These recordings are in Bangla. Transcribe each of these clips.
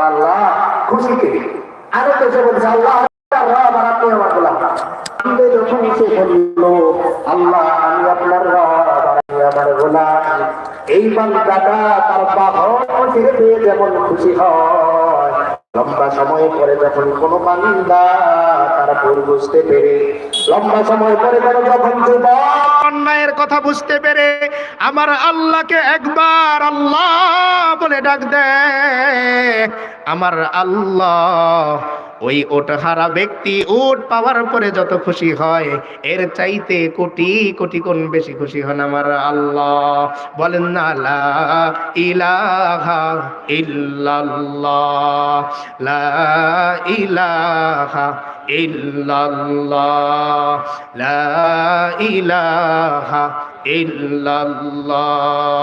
আল্লাহ আরও বলছে আল্লাহ লম্বা সময় পরে যখন কোন বান্দা তার ভুল বুঝতে পেরে, লম্বা সময় পরে যখন অন্যায়ের কথা বুঝতে পেরে, আমার আল্লাহকে একবার আল্লাহ ডাক দে। আমার আল্লাহ, ওই ওট হারা ব্যক্তি ওট পাওয়ার পরে যত খুশি হয়, এর চাইতে কোটি কোটি কোন বেশি খুশি হন আমার আল্লাহ। বলেন না, লা ইলাহা ইল্লাল্লাহ, লা ইলাহা ইল্লাল্লাহ, লা ইলাহা ইল্লাল্লাহ।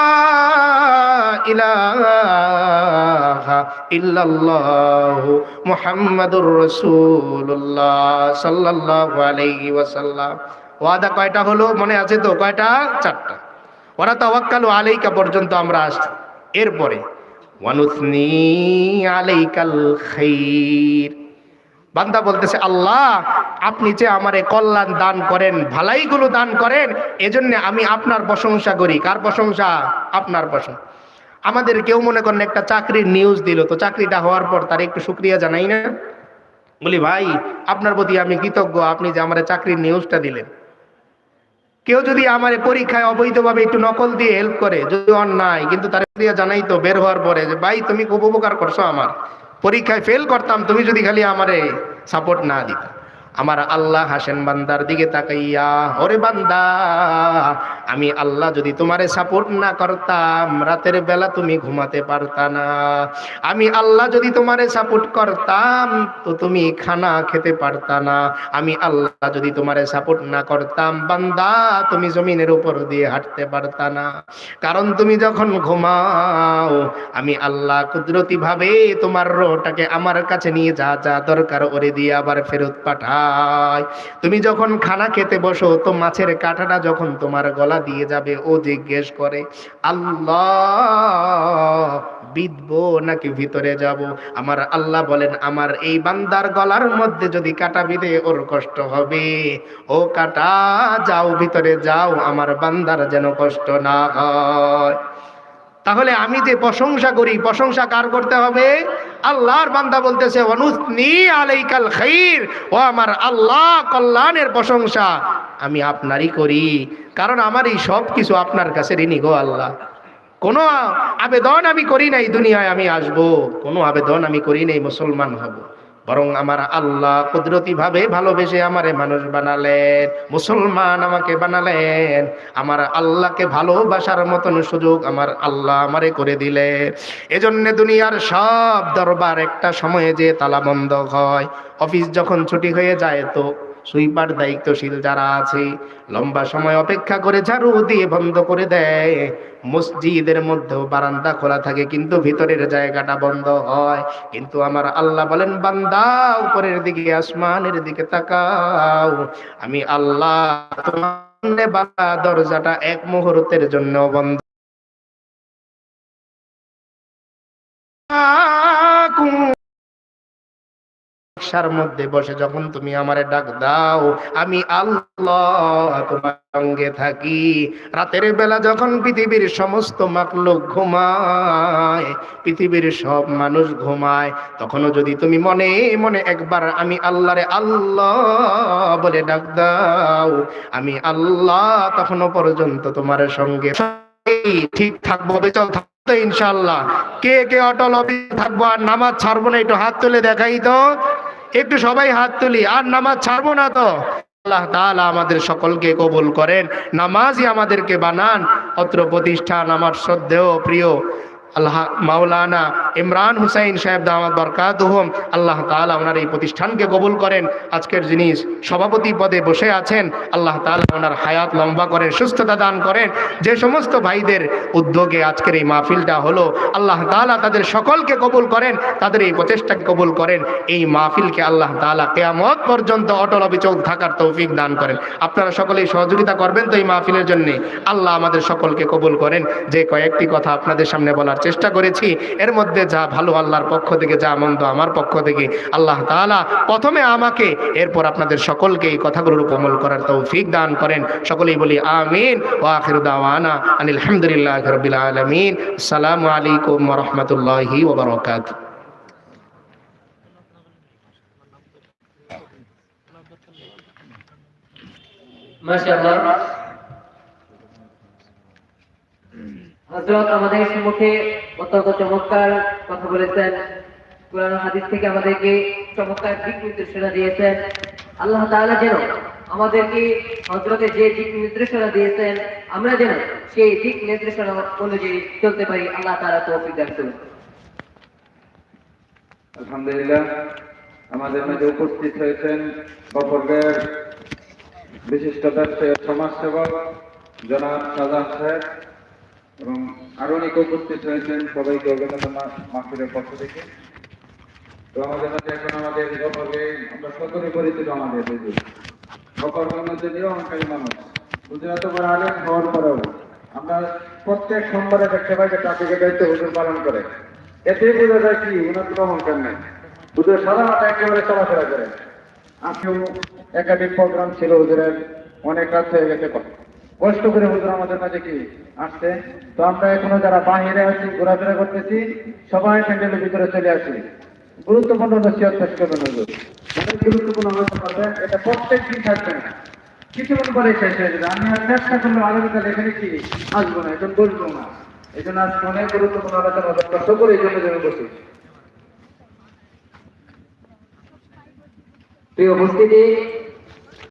ওয়াদা কয়টা হলো? মনে আছে তো? কয়টা? চারটা। ওরা তাওয়াক্কালু আলাইকা পর্যন্ত আমরা আসছি। এরপরে বান্দা বলতেছে, আল্লাহ, আপনি যে আমারে কল্যাণ দান করেন, ভালাইগুলো দান করেন, এজন্য আমি আপনার প্রশংসা করি। কার প্রশংসা? আপনার প্রশংসা। আমাদের কেউ মনে করেন একটা চাকরির নিউজ দিল। তো চাকরিটা হওয়ার পর তার একটু শুক্রিয়া জানাই না। বলি, ভাই, আপনার প্রতি আমি কৃতজ্ঞ, আপনি যে আমার চাকরির নিউজটা দিলেন। কেউ যদি আমার পরীক্ষায় অবৈধভাবে একটু নকল দিয়ে হেল্প করে, যদি অন্যায়, কিন্তু তার ক্রিয়া জানাই তো, বের হওয়ার পরে যে, ভাই, তুমি খুব উপকার করছ আমার। পরীক্ষায় ফেল করতাম, তুমি যদি খালি আমারে সাপোর্ট না দিতা। আমার আল্লাহ হাসেন বান্দার দিকে তাকাইয়া, ওরে বান্দা আমি আল্লাহ যদি তোমারে সাপোর্ট না করতাম, রাতের বেলা তুমি ঘুমাতে পারতা না। আমি আল্লাহ যদি তোমারে সাপোর্ট করতাম, তো তুমি খানা খেতে পারতা না। আমি আল্লাহ যদি তোমারে সাপোর্ট না করতাম, বান্দা, তুমি জমিনের উপর দিয়ে হাঁটতে পারতা না। কারণ তুমি যখন ঘুমাও, আমি আল্লাহ কুদরতি ভাবে তোমার রোটাকে আমার কাছে নিয়ে যা যা দরকার ওরে দিয়ে আবার ফেরত পাঠায় তুমি যখন খানা খেতে বসো, তো মাছের কাঁটাটা যখন তোমার গলা দিয়ে যাবে ও জিজ্ঞেস করে, আল্লাহ বিদবো নাকি ভিতরে যাব? আমার আল্লাহ বলেন, আমার এই বান্দার গলার মধ্যে যদি কাটা বিধে ওর কষ্ট হবে। ও কাটা, যাও ভিতরে যাও, আমার বান্দার যেন কষ্ট না হয়। তাহলে আমি যে প্রশংসা করি, প্রশংসা কার করতে হবে? আল্লাহর বান্দা বলতেছে ও আমার আল্লাহ কল্যাণের প্রশংসা। আমি আপনারই করি, কারণ আমার এই সব কিছু আপনার কাছে ঋণী গো আল্লাহ। কোনো আবেদন আমি করি নাই দুনিয়ায় আমি আসব, কোনো আবেদন আমি করি নাই, মুসলমান হব। বরং আমার আল্লাহ কুদরতি ভাবে ভালোবেসে আমারে মানুষ বানালেন, মুসলমান আমাকে বানালেন। আমার আল্লাহকে ভালোবাসার মতন সুযোগ আমার আল্লাহ আমারে করে দিলে এজন্য দুনিয়ার সব দরবার একটা সময়ে যে তালা বন্ধ হয়। অফিস যখন ছুটি হয়ে যায় তো সুইপার দায়িত্বশীল যারা আছে, লম্বা সময় অপেক্ষা করে ঝাড়ু দিয়ে বন্ধ করে দেয়। মসজিদের মধ্যেও বারান্দা খোলা থাকে, কিন্তু ভিতরের জায়গাটা বন্ধ হয়। কিন্তু আমার আল্লাহ বলেন, বান্দা, উপরের দিকে, আসমানের দিকে তাকাও। আমি আল্লাহ দরজাটা এক মুহূর্তের জন্য বন্ধ বর্ষার মধ্যে বসে যখন তুমি আমারে ডাক দাও, আমি আল্লাহ তোমার সঙ্গে থাকি। রাতের বেলা যখন পৃথিবীর সমস্ত মাকলোক ঘুমায়, পৃথিবীর সব মানুষ ঘুমায়, তখনও যদি তুমি মনে মনে একবার আমি আল্লাহরে আল্লাহ বলে ডাক দাও, আমি আল্লাহ তখনও পর্যন্ত তোমার সঙ্গে ঠিক থাকব, বেচল থাকতো ইনশাল্লাহ কে কে অটল অফিস থাকব আর নামাজ ছাড়বো না, একটু হাত তুলে দেখাই তো। একটু সবাই হাত তুলি, আর নামাজ ছাড়বো না তো। আল্লাহ তালা আমাদের সকলকে কবুল করেন, নামাজই আমাদেরকে বানান, অত্র প্রতিষ্ঠান আমার শ্রদ্ধেয় প্রিয়। আল্লাহ মাওলানা ইমরান হুসাইন সাহেব দামাদ বরকাতুহম। আল্লাহ তাআলা ওনার এই প্রতিষ্ঠানকে কবুল করেন। আজকের যিনি সভাপতি পদে বসে আছেন, আল্লাহ তালা ওনার হায়াত লম্বা করেন, সুস্থতা দান করেন। যে সমস্ত ভাইদের উদ্যোগে আজকের এই মাহফিলটা হলো, আল্লাহ তাআলা তাদের সকলকে কবুল করেন, তাদের এই প্রচেষ্টাকে কবুল করেন। এই মাহফিলকে আল্লাহ তাআলা কেয়ামত পর্যন্ত অটল অবিচল থাকার তৌফিক দান করেন। আপনারা সকলেই সহযোগিতা করবেন তো এই মাহফিলের জন্য। আল্লাহ আমাদের সকলকে কবুল করেন। যে কয়েকটি কথা আপনাদের সামনে বলার চেষ্টা করেছি, এর মধ্যে যা ভালো আল্লাহর পক্ষ থেকে, যা মন্দ আমার পক্ষ থেকে, আল্লাহ তাআলা প্রথমে আমাকে, এরপর আপনাদের সকলকে এই কথাগুলোর উপর আমল করার তৌফিক দান করেন। সকলেই বলি আমিন। ওয়া আখিরু দাওয়ানা আনিল হামদুলিল্লাহি রাব্বিল আলামিন। আসসালামু আলাইকুম রাহমাতুল্লাহি ওয়া বারাকাতুহু। মাশাআল্লাহ। হযরত আমাদের সম্মুখে অত্যন্ত চমৎকার কথা বলেছেন। কোরআন হাদিস থেকে আমাদেরকে চমৎকার দিক নির্দেশনা দিয়েছেন। আল্লাহ তাআলা যেন আমাদেরকে হযরতের যে দিক নির্দেশনা দিয়েছেন, আমরা যেন সেই দিক নির্দেশনা অনুযায়ী চলতে পারি। আল্লাহ তাআলা তৌফিক দান করুন। আলহামদুলিল্লাহ, আমাদের মাঝে উপস্থিত হয়েছেন বপরগের বিশিষ্ট ব্যবসায়ী সমাজসেবক জনাব সাজাদ সাহেব। এবং আরও অনেকে উপস্থিত হয়েছেন, সবাইকে অভিনন্দন মাহফিলের পক্ষ থেকে। তো আমাদের মাঝে এখন আমাদের আমরা সকলে পরিচিত আমাদের মানুষ। আলেম হওয়ার পরেও আমরা প্রত্যেক সোমবারে দেখতে পাই যে ট্রাফিকের দায়িত্ব হুজুর পালন করে। এতে বোঝা যায় কি ওনার কোনো অহংকার নেই। হুজুর সাধারণত একেবারে চলাফেরা করে। আজকেও একাধিক প্রোগ্রাম ছিল হুজুরের, অনেক রাত হয়ে গেছে কষ্ট করে হুজুর আমাদের মাঝে কি আসছে? তো আমরা এখনও যারা বাহিরে আছি, ঘোরাফেরা করতেছি, সবাই প্যান্ডেলের ভিতরে চলে আসি। গুরুত্বপূর্ণ নসিহত পেশ করবেন হুজুর। গুরুত্বপূর্ণ এটা প্রত্যেক দিন থাকবে না। কিছুক্ষণ পরে শেষ হয়ে যাবে। আমি আর চেষ্টা করলে এখানে কি? আসব না বলব না। এই জন্য আজকে অনেক গুরুত্বপূর্ণ আলোচনা কষ্ট করে এই জন্য প্রিয় উপস্থিতি